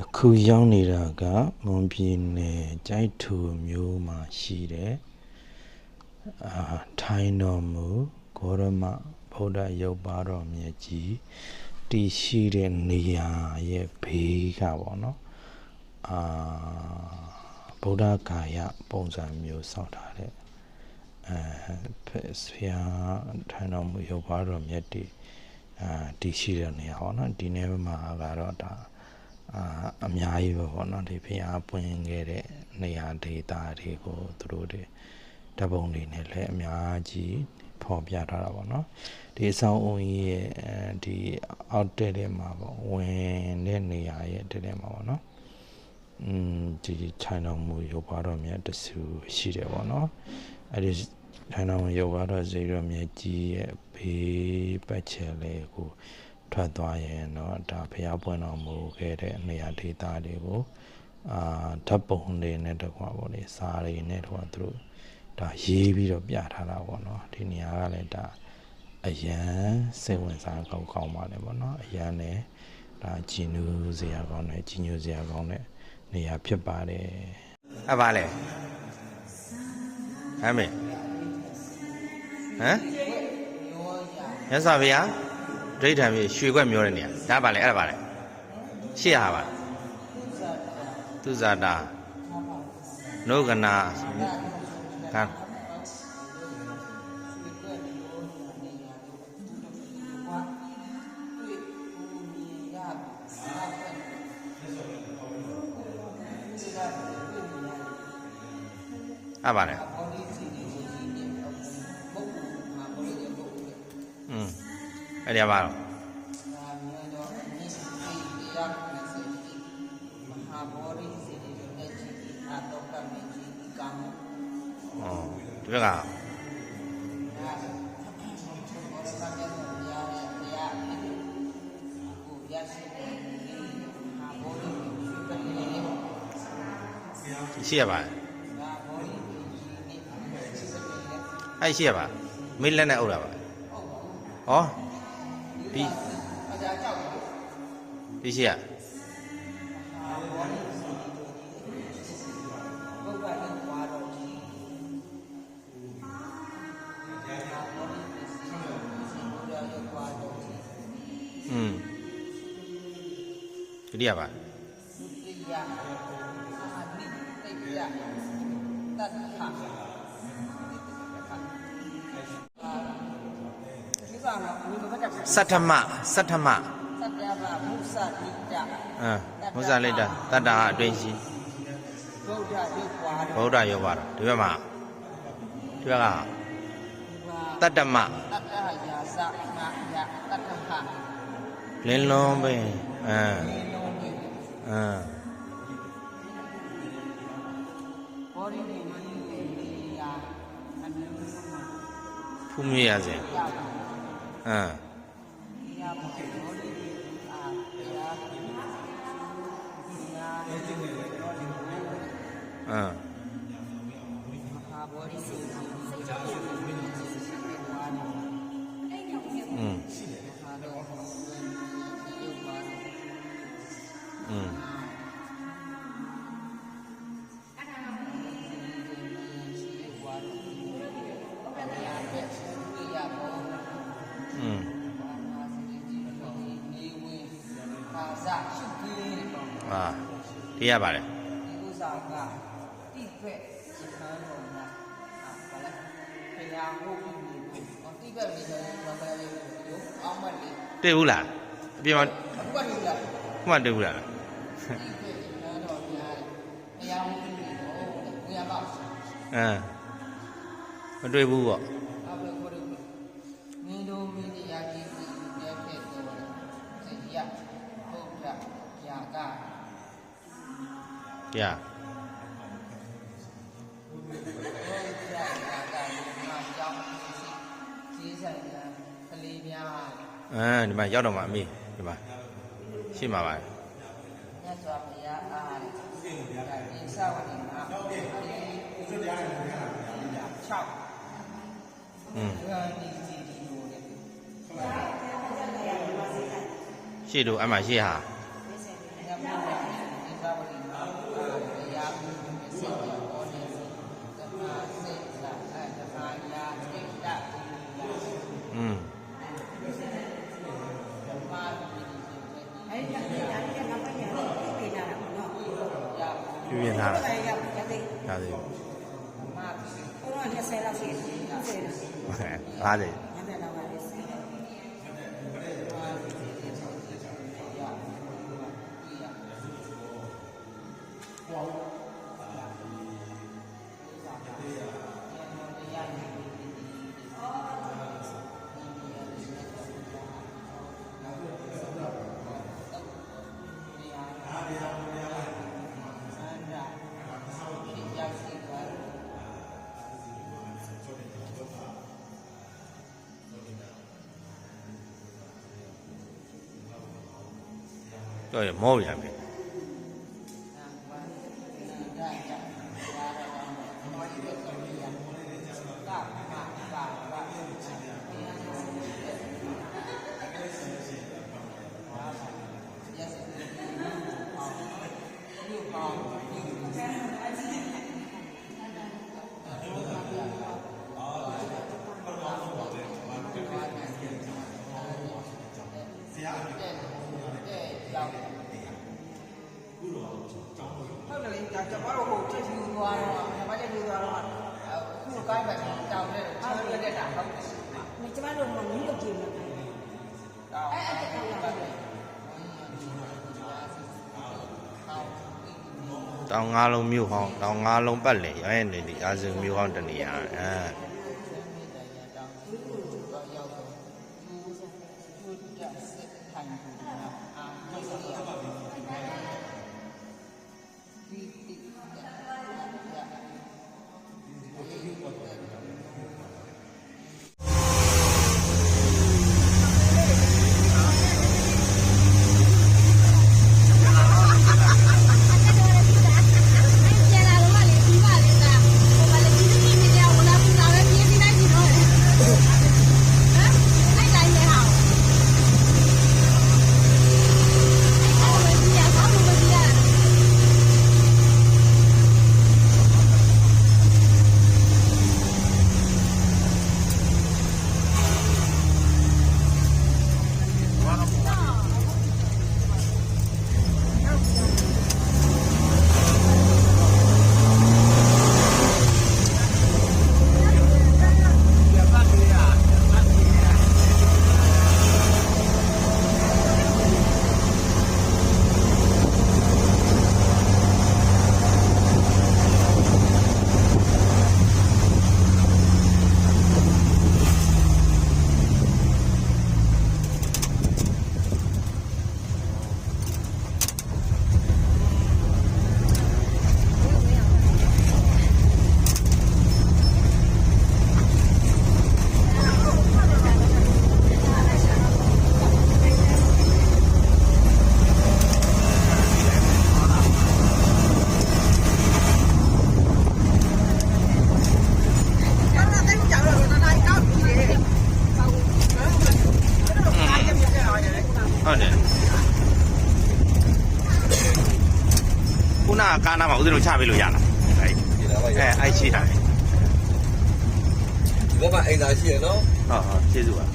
အခုရောက်နေတာကမွန်ပြည်နယ်ကြိုက်ထူမြို့မှာရှိတဲ့အာထိုင်းတော်မူဂေါရမဗုဒ္ဓရုပ်ပါတော်မြတ်ကြီးတည်ရှိတဲ့နေရာရဲ့ဘေးကပေါ့နော်အာဗုဒ္ဓကာယပုံစံမျိုးစောက်ထားတဲ့အဲဖက်ဆရာထိုင်းတော်မူရုပ်ပါတော်မြတ်တည်အာတည်ရှိတဲ့နေရာပေါ့နော်ဒီနေ့မှာကတော့ဒါ အာအများကြီးပဲပေါ့နော်ဒီဖျားပွင့်ခဲ့တဲ့နေရာဒေသတွေကိုသူတို့တွေဓာတ်ပုံတွေနဲ့လည်းအများကြီးဖော်ပြထားတာပေါ့နော်ဒီအဆောင်အုံကြီးရဲ့အဲဒီအောက်တက်တဲ့မှာပေါ့ဝင်တဲ့နေရာရဲ့တက်တဲ့မှာပေါ့နော်อืมဒီခြိုင်တော်မူရုပ်ပါတော်မြတ်တဆူရှိတယ်ပေါ့နော်အဲ့ဒီခြိုင်တော်မူရုပ်ပါတော်ဇေရမြတ်ကြီးရဲ့ဘေးပတ်ချယ်လေးကို ထွက်သွားရင်တော့ဒါဖျားပွင့်တော်မူခဲ့တဲ့နေရာဒေသတွေကိုအာဓာတ်ပုံတွေနဲ့တကွာပေါ့လေစာတွေနဲ့တကွာသူတို့ဒါရေးပြီးတော့ပြထားတာပေါ့နော်ဒီနေရာကလည်းဒါအရန်စိတ်ဝင်စားကောင်းကောင်းပါလေပေါ့နော်အရန်နဲ့ဒါဂျီနူးစရာကောင်းတယ်ဂျီညူစရာကောင်းတဲ့နေရာဖြစ်ပါတယ်အဲ့ပါလေဟမ်မေဟမ်မြတ်စွာဘုရား ဒိဋ္ဌံမြေရွှေခွက်မျောတဲ့နေရာဒါပါလေအဲ့ဒါပါလေရှေ့ဟာပါသူဇာတာနုကနာကံအဲ့ပါလေ အဲ့ဒီပါတော့อ๋อဒီဘက်ကရှိရပါအဲ့ရှိရပါမေးလက်နဲ့အုပ်တာပါ ဩဒီဒီရှိရอืมဒီရပါ စတ္ထမစတ္ထမအမ်မုဇ္ဇလိတ္တတတ္တဟာအတွင်းရှိဗုဒ္ဓရုပ်ပါတော့ဗုဒ္ဓရုပ်ပါတော့ဒီဘက်မှာဒီဘက်ကတတ္တမတတ္တယာစမယတတ္တဟလင်းလုံးပင်အမ်ေလုံးဝိအမ်ဘောရိနေမနိတေယာအနုဖူးမြရစဉ်ယပါအ အမ် မဟာဘောရိစေ อืม ဟာတော့ရုပ်ပါတော့ อืม ရှိွာတော့ဘယ်ရတဲ့ဝိယဘော อืม ဘာသာစတိကြီးတော်နေဝင်ခါစရှုကင်းတော့ ဟာ တွေ့ဘူးလားအပြင်မှာအခုကတွေ့လာခုမှတွေ့ဘူးလားတိဖက်စခန်းတော်များဖရာဟုတ်ပြီကိုဘုရားပါအမ်မတွေ့ဘူးပေါ့အဘ အမ်ဒီမှာရောက်တော့မှအမေဒီမှာရှိမှာပါမြတ်စွာဘုရားအားဒီသဝတိမှာ6อืมဂန္ဒီစီဒီလိုလေရှေ့တို့အမှရှေ့ဟာ ညမလို့ ပြပြထားတာ ရရရသေး ဒါသေး မ ဟို တော့20 တော့ရမောပြန် မကျမတို့ကမင်းတို့ကြည့်မှာတောင်းအဲ့အဲ့တက်ကလာတယ်တောင်ငါးလုံးမြို့ဟောင်းတောင်ငါးလုံးပတ်လည်ရရင်နေဒီအာဇုမြို့ဟောင်းတနေရာအဲ ကကားနာမှာဦးဇင်းတို့ချပေးလို့ရလားအဲ့အဲအဲ့ရှိတာလေဘောကအိမ်သာရှိရနော်ဟုတ်ဟုတ်ကျေးဇူးပါ